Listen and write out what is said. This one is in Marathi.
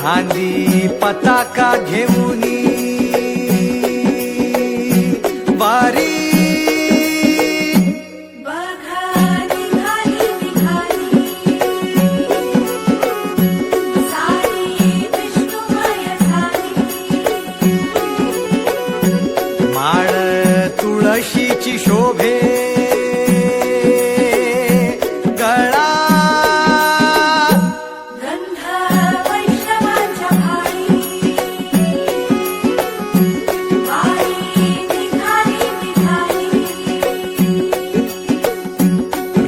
खांदी पताका घेऊन